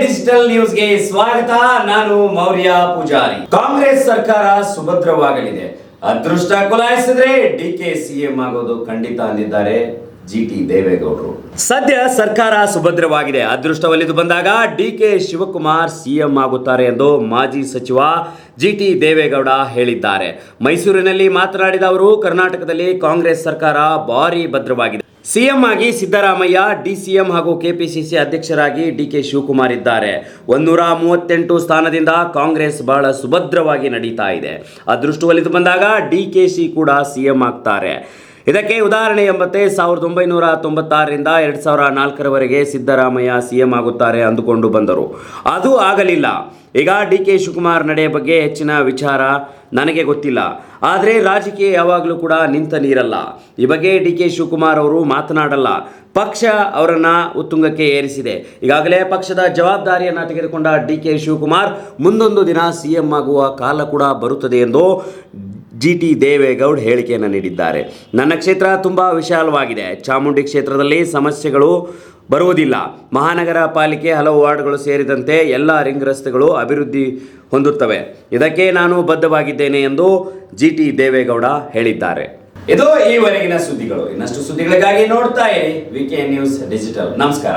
Digital ನ್ಯೂಸ್ಗೆ ಸ್ವಾಗತ. ನಾನು ಮೌರ್ಯ ಪೂಜಾರಿ. ಕಾಂಗ್ರೆಸ್ ಸರ್ಕಾರ ಸುಭದ್ರವಾಗಲಿದೆ. ಅದೃಷ್ಟ ಕುಲಾಯಿಸಿದ್ರೆ ಡಿ ಕೆ ಸಿಎಂ ಆಗೋದು ಖಂಡಿತ ಅಂದಿದ್ದಾರೆ ಜಿ ಟಿ ದೇವೇಗೌಡರು. ಸದ್ಯ ಸರ್ಕಾರ ಸುಭದ್ರವಾಗಿದೆ. ಅದೃಷ್ಟ ಒಲಿದು ಬಂದಾಗ ಡಿ ಕೆ ಶಿವಕುಮಾರ್ ಸಿಎಂ ಆಗುತ್ತಾರೆ ಎಂದು ಮಾಜಿ ಸಚಿವ ಜಿ ಟಿ ದೇವೇಗೌಡ ಹೇಳಿದ್ದಾರೆ. ಮೈಸೂರಿನಲ್ಲಿ ಮಾತನಾಡಿದ ಅವರು, ಕರ್ನಾಟಕದಲ್ಲಿ ಕಾಂಗ್ರೆಸ್ ಸರ್ಕಾರ ಭಾರಿ ಭದ್ರವಾಗಿದೆ. ಸಿಎಂ ಆಗಿ ಸಿದ್ದರಾಮಯ್ಯ ಡಿಸಿಎಂ ಹಾಗೂ ಕೆಪಿಸಿಸಿ ಅಧ್ಯಕ್ಷರಾಗಿ ಡಿ ಕೆ ಶಿವಕುಮಾರ್ ಇದ್ದಾರೆ. ಒಂದೂರ ಮೂವತ್ತೆಂಟು ಸ್ಥಾನದಿಂದ ಕಾಂಗ್ರೆಸ್ ಬಹಳ ಸುಭದ್ರವಾಗಿ ನಡೀತಾ ಇದೆ. ಅದೃಷ್ಟವಲಿದು ಬಂದಾಗ ಡಿ ಬಂದಾಗ ಡಿಕೆಶಿ ಕೂಡ ಸಿಎಂ ಆಗ್ತಾರೆ. ಇದಕ್ಕೆ ಉದಾಹರಣೆ ಎಂಬಂತೆ ಸಾವಿರದ ಒಂಬೈನೂರ ತೊಂಬತ್ತಾರರಿಂದ ಎರಡು ಸಾವಿರ ನಾಲ್ಕರವರೆಗೆ ಸಿದ್ದರಾಮಯ್ಯ ಸಿಎಂ ಆಗುತ್ತಾರೆ ಅಂದುಕೊಂಡು ಬಂದರು. ಅದು ಆಗಲಿಲ್ಲ. ಈಗ ಡಿ ಕೆ ಶಿವಕುಮಾರ್ ನಡೆಯ ಬಗ್ಗೆ ಹೆಚ್ಚಿನ ವಿಚಾರ ನನಗೆ ಗೊತ್ತಿಲ್ಲ. ಆದರೆ ರಾಜಕೀಯ ಯಾವಾಗಲೂ ಕೂಡ ನಿಂತ ನೀರಲ್ಲ. ಈ ಬಗ್ಗೆ ಡಿ ಕೆ ಶಿವಕುಮಾರ್ ಅವರು ಮಾತನಾಡಲ್ಲ. ಪಕ್ಷ ಅವರನ್ನು ಉತ್ತುಂಗಕ್ಕೆ ಏರಿಸಿದೆ. ಈಗಾಗಲೇ ಪಕ್ಷದ ಜವಾಬ್ದಾರಿಯನ್ನು ತೆಗೆದುಕೊಂಡ ಡಿ ಕೆ ಶಿವಕುಮಾರ್ ಮುಂದೊಂದು ದಿನ ಸಿಎಂ ಆಗುವ ಕಾಲ ಕೂಡ ಬರುತ್ತದೆ ಎಂದು ಜಿ ಟಿ ದೇವೇಗೌಡ್ ಹೇಳಿಕೆಯನ್ನು ನೀಡಿದ್ದಾರೆ. ನನ್ನ ಕ್ಷೇತ್ರ ತುಂಬ ವಿಶಾಲವಾಗಿದೆ. ಚಾಮುಂಡಿ ಕ್ಷೇತ್ರದಲ್ಲಿ ಸಮಸ್ಯೆಗಳು ಬರುವುದಿಲ್ಲ. ಮಹಾನಗರ ಪಾಲಿಕೆ ಹಲವು ವಾರ್ಡ್ಗಳು ಸೇರಿದಂತೆ ಎಲ್ಲ ರಿಂಗ್ ರಸ್ತೆಗಳು ಅಭಿವೃದ್ಧಿ ಹೊಂದುತ್ತವೆ. ಇದಕ್ಕೆ ನಾನು ಬದ್ಧವಾಗಿದ್ದೇನೆ ಎಂದು ಜಿ ಟಿ ದೇವೇಗೌಡ ಹೇಳಿದ್ದಾರೆ. ಇದು ಈವರೆಗಿನ ಸುದ್ದಿಗಳು. ಇನ್ನಷ್ಟು ಸುದ್ದಿಗಳಿಗಾಗಿ ನೋಡ್ತಾ ಇರಿ. VK news digital. ನಮಸ್ಕಾರ.